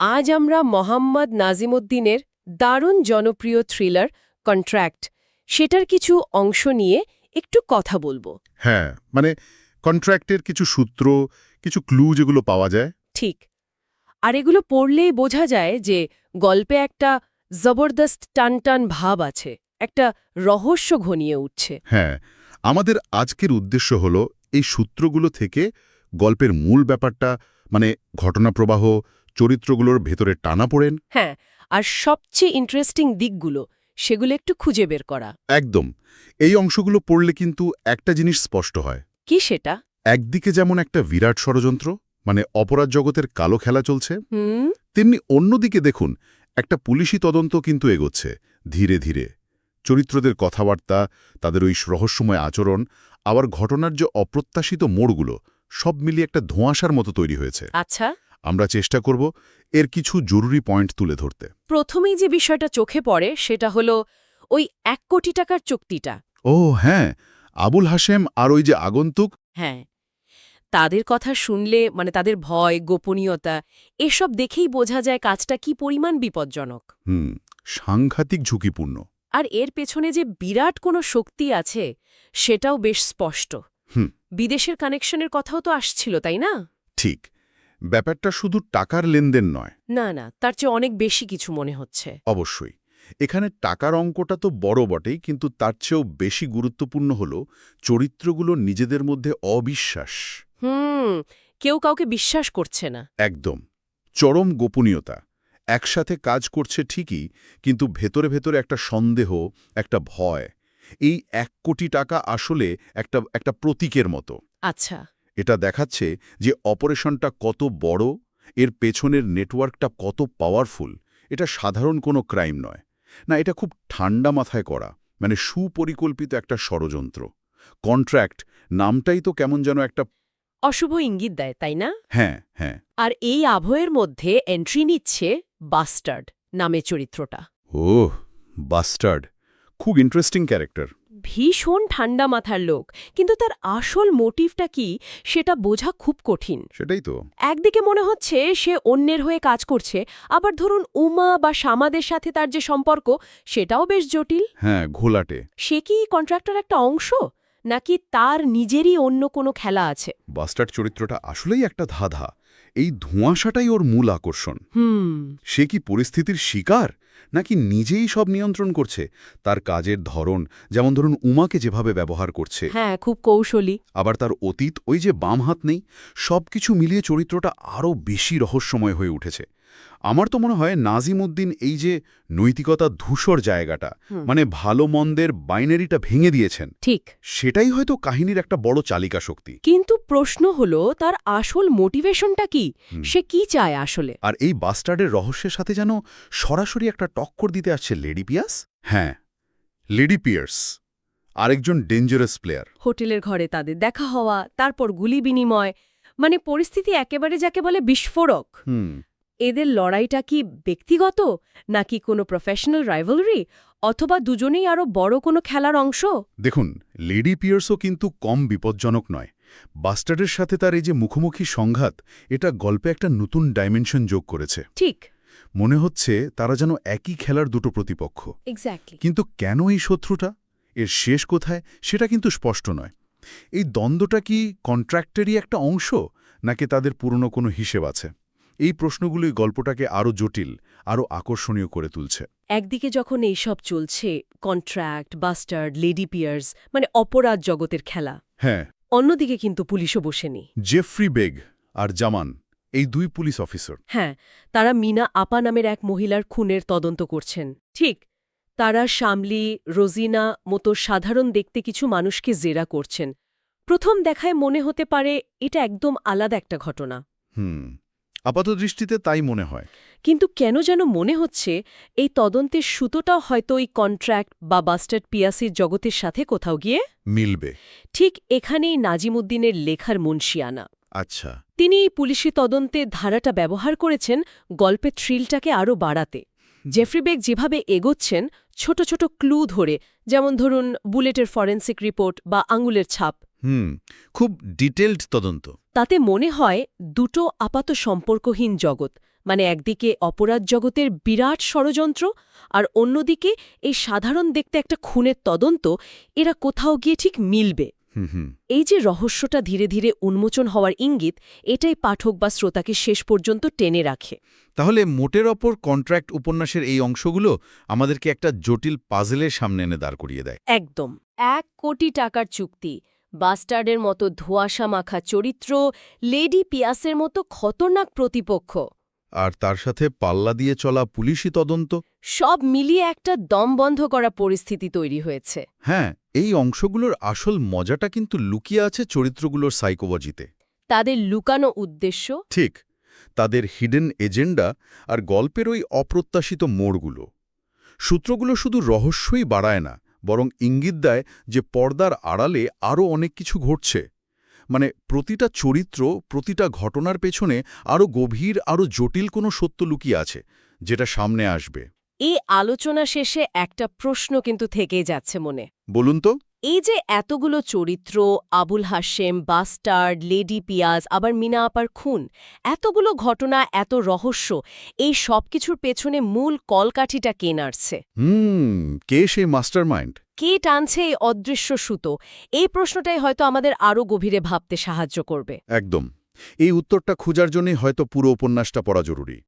আজ আমরা মোহাম্মদ নাজিমুদ্দিনের দারুণ জনপ্রিয় থ্রিলার কন্ট্রাক্ট সেটার কিছু অংশ নিয়ে একটু কথা বলব। হ্যাঁ মানে কন্ট্রাক্টের কিছু সূত্র কিছু ক্লু যেগুলো পাওয়া যায়। ঠিক। আর এগুলো পড়লেই বোঝা যায় যে গল্পে একটা জবরদস্ত টান টান ভাব আছে একটা রহস্য ঘনিয়ে উঠছে। হ্যাঁ আমাদের আজকের উদ্দেশ্য হল এই সূত্রগুলো থেকে গল্পের মূল ব্যাপারটা মানে ঘটনাপ্রবাহ চরিত্রগুলোর ভেতরে টানা পড়েন। হ্যাঁ আর সবচেয়ে ইন্টারেস্টিং দিকগুলো সেগুলো একটু খুঁজে বের করা। একদম। এই অংশগুলো পড়লে কিন্তু একটা জিনিস স্পষ্ট হয়। কি সেটা? একদিকে যেমন একটা বিরাট ষড়যন্ত্র মানে অপরাধ জগতের কালো খেলা চলছে তেমনি অন্যদিকে দেখুন একটা পুলিশি তদন্ত কিন্তু এগোচ্ছে ধীরে ধীরে। চরিত্রদের কথাবার্তা তাদের ওই রহস্যময় আচরণ আবার ঘটনার যে অপ্রত্যাশিত মোড়গুলো সব মিলিয়ে একটা ধোঁয়াশার মতো তৈরি হয়েছে। আচ্ছা। আমরা চেষ্টা করব এর কিছু জরুরি পয়েন্ট তুলে ধরতে। প্রথমেই যে বিষয়টা চোখে পড়ে সেটা হলো ওই এক কোটি টাকার চুক্তিটা। ও হ্যাঁ আবুল হাসেম আর ওই যে আগন্তুক। হ্যাঁ তাদের কথা শুনলে মানে তাদের ভয় গোপনীয়তা এসব দেখেই বোঝা যায় কাজটা কি পরিমাণ বিপজ্জনক। হুম সাংঘাতিক ঝুঁকিপূর্ণ। আর এর পেছনে যে বিরাট কোনো শক্তি আছে সেটাও বেশ স্পষ্ট। হুম। বিদেশের কানেকশনের কথাও তো আসছিল তাই না? ঠিক। ব্যাপারটা শুধু টাকার লেনদেন নয়। না না তার চেয়ে অনেক বেশি কিছু মনে হচ্ছে। অবশ্যই। এখানে টাকার অঙ্কটা তো বড় বটেই কিন্তু তার চেয়েও বেশি গুরুত্বপূর্ণ হল চরিত্রগুলো নিজেদের মধ্যে অবিশ্বাস। হুম কেউ কাউকে বিশ্বাস করছে না। একদম। চরম গোপনীয়তা। একসাথে কাজ করছে ঠিকই কিন্তু ভেতরে ভেতরে একটা সন্দেহ একটা ভয়। এই এক কোটি টাকা আসলে একটা একটা প্রতীকের মতো। আচ্ছা। এটা দেখাচ্ছে যে অপারেশনটা কত বড় এর পেছনের নেটওয়ার্কটা কত পাওয়ারফুল এটা সাধারণ কোনো ক্রাইম নয়। না এটা খুব ঠান্ডা মাথায় করা মানে সুপরিকল্পিত একটা ষড়যন্ত্র। কন্ট্রাক্ট নামটাই তো কেমন যেন একটা অশুভ ইঙ্গিত দেয় তাই না? হ্যাঁ হ্যাঁ। আর এই আবহের মধ্যে এন্ট্রি নিচ্ছে বাস্টার্ড নামে চরিত্রটা। ও বাস্টার্ড খুব ইন্টারেস্টিং ক্যারেক্টার ভীষণ ঠান্ডা মাথার লোক। কিন্তু তার আসল মোটিভটা কি সেটা বোঝা খুব কঠিন। সেটাই তো। একদিকে মনে হচ্ছে সে অন্যের হয়ে কাজ করছে আবার ধরুন উমা বা সামাদের সাথে তার যে সম্পর্ক সেটাও বেশ জটিল। হ্যাঁ ঘোলাটে। সে কি কন্ট্রাক্টর একটা অংশ? নাকি তার নিজেরই অন্য কোনো খেলা আছে? বাস্টার্ড চরিত্রটা আসলেই একটা ধাঁধা। এই ধোঁয়াশাটাই ওর মূল আকর্ষণ। হুম। সে কি পরিস্থিতির শিকার? নাকি নিজেই সব নিয়ন্ত্রণ করছে? তার কাজের ধরন যেমন ধরুন উমাকে যেভাবে ব্যবহার করছে। হ্যাঁ খুব কৌশলী। আবার তার অতীত ওই যে বাম হাত নেই সবকিছু মিলিয়ে চরিত্রটা আরও বেশি রহস্যময় হয়ে উঠেছে। আমার তো মনে হয় নাজিম উদ্দিন এই যে নৈতিকতা ধূসর জায়গাটা মানে ভালো মন্দের বাইনারিটা ভেঙে দিয়েছেন ঠিক। সেটাই হয়তো কাহিনীর একটা বড় চালিকা শক্তি। কিন্তু প্রশ্ন হলো তার আসল মোটিভেশনটা কি? সে কি চায় আসলে? আর এই বাস্টার্ডের রহস্যের সাথে যেন সরাসরি একটা টক্কর দিতে আসছে লেডি পিয়াস হ্যাঁ লেডি পিয়ার্স আরেকজন ডেঞ্জারাস প্লেয়ার। হোটেলের ঘরে তাদের দেখা হওয়া তারপর গুলি বিনিময় মানে পরিস্থিতি একেবারে যাকে বলে বিস্ফোরক। হুম। এদের লড়াইটা কি ব্যক্তিগত নাকি কোনো প্রফেশনাল রাইভালরি অথবা দুজনেই আরও বড় কোনো খেলার অংশ? দেখুন লেডি পিয়ার্সও কিন্তু কম বিপজ্জনক নয়। বাস্টার্ডের সাথে তার এই যে মুখোমুখি সংঘাত এটা গল্পে একটা নতুন ডাইমেনশন যোগ করেছে। ঠিক। মনে হচ্ছে তারা যেন একই খেলার দুটো প্রতিপক্ষ। এক্স্যাক্টলি কিন্তু কেন এই শত্রুটা? এর শেষ কোথায় সেটা কিন্তু স্পষ্ট নয়। এই দ্বন্দ্বটা কি কন্ট্রাক্টেরই একটা অংশ নাকি তাদের পুরনো কোনো হিসেব আছে? এই প্রশ্নগুলোই গল্পটাকে আরও জটিল আরও আকর্ষণীয় করে তুলছে। একদিকে যখন এইসব চলছে কন্ট্রাক্ট বাস্টার্ড লেডি পিয়ার্স মানে অপরাধ জগতের খেলা হ্যাঁ। অন্যদিকে কিন্তু পুলিশও বসেনি। জেফ্রি বেগ আর জামান এই দুই পুলিশ অফিসার। হ্যাঁ তারা মিনা আপা নামের এক মহিলার খুনের তদন্ত করছেন। ঠিক তারা শামলি রোজিনা মতো সাধারণ দেখতে কিছু মানুষকে জেরা করছেন। প্রথম দেখায় মনে হতে পারে এটা একদম আলাদা একটা ঘটনা। হুম। আপাত দৃষ্টিতে তাই মনে হয়। কিন্তু কেন যেন মনে হচ্ছে এই তদন্তের সুতোটাও হয়তো ওই কন্ট্রাক্ট বা বাস্টার্ড পিয়াসির জগতের সাথে কোথাও গিয়ে? মিলবে। ঠিক এখানেই নাজিমুদ্দিনের লেখার মুন্সিয়ানা। আচ্ছা। তিনি এই পুলিশি তদন্তে ধারাটা ব্যবহার করেছেন গল্পের থ্রিলটাকে আরও বাড়াতে। জেফ্রি বেগ যেভাবে এগোচ্ছেন ছোট ছোট ক্লু ধরে যেমন ধরুন বুলেটের ফরেন্সিক রিপোর্ট বা আঙুলের ছাপ। হুম খুব ডিটেলড তদন্ত। তাতে মনে হয় দুটো আপাত সম্পর্কহীন জগৎ মানে একদিকে অপরাধ জগতের বিরাট ষড়যন্ত্র আর অন্যদিকে এই সাধারণ দেখতে একটা খুনের তদন্ত এরা কোথাও গিয়ে ঠিক মিলবে। এই যে রহস্যটা ধীরে ধীরে উন্মোচন হওয়ার ইঙ্গিত এটাই পাঠক বা শ্রোতাকে শেষ পর্যন্ত টেনে রাখে। তাহলে মোটের ওপর কন্ট্রাক্ট উপন্যাসের এই অংশগুলো আমাদেরকে একটা জটিল পাজেলের সামনে এনে দাঁড় করিয়ে দেয়। একদম। এক কোটি টাকার চুক্তি বাস্টার্ডের মতো ধোঁয়াশা মাখা চরিত্র লেডি পিয়াসের মতো খতরনাক প্রতিপক্ষ। আর তার সাথে পাল্লা দিয়ে চলা পুলিশি তদন্ত? সব মিলিয়ে একটা দম বন্ধ করা পরিস্থিতি তৈরি হয়েছে। হ্যাঁ এই অংশগুলোর আসল মজাটা কিন্তু লুকিয়ে আছে চরিত্রগুলোর সাইকোলজিতে। তাদের লুকানো উদ্দেশ্য? ঠিক তাদের হিডেন এজেন্ডা আর গল্পের ওই অপ্রত্যাশিত মোড়গুলো। সূত্রগুলো শুধু রহস্যই বাড়ায় না বরং ইঙ্গিত দেয় যে পর্দার আড়ালে আরও অনেক কিছু ঘটছে। মানে প্রতিটা চরিত্র প্রতিটা ঘটনার পেছনে আরও গভীর আরও জটিল কোনো সত্য লুকিয়ে আছে যেটা সামনে আসবে। এই আলোচনা শেষে একটা প্রশ্ন কিন্তু থেকেই যাচ্ছে মনে। বলুন তো। এই যে এতগুলো চরিত্র আবুল হাশেম বাস্টার্ড লেডি পিয়াজ আবার মিনা আপার খুন এতগুলো ঘটনা এত রহস্য এই সব কিছুর পেছনে মূল কলকাঠিটা কে নাড়ছে? হুম কে সেই মাস্টার মাইন্ড কে টানছে এই অদৃশ্য সুতো? এই প্রশ্নটাই হয়তো আমাদের আরও গভীরে ভাবতে সাহায্য করবে। একদম। এই উত্তরটা খোঁজার জন্যই হয়তো পুরো উপন্যাসটা পড়া জরুরি।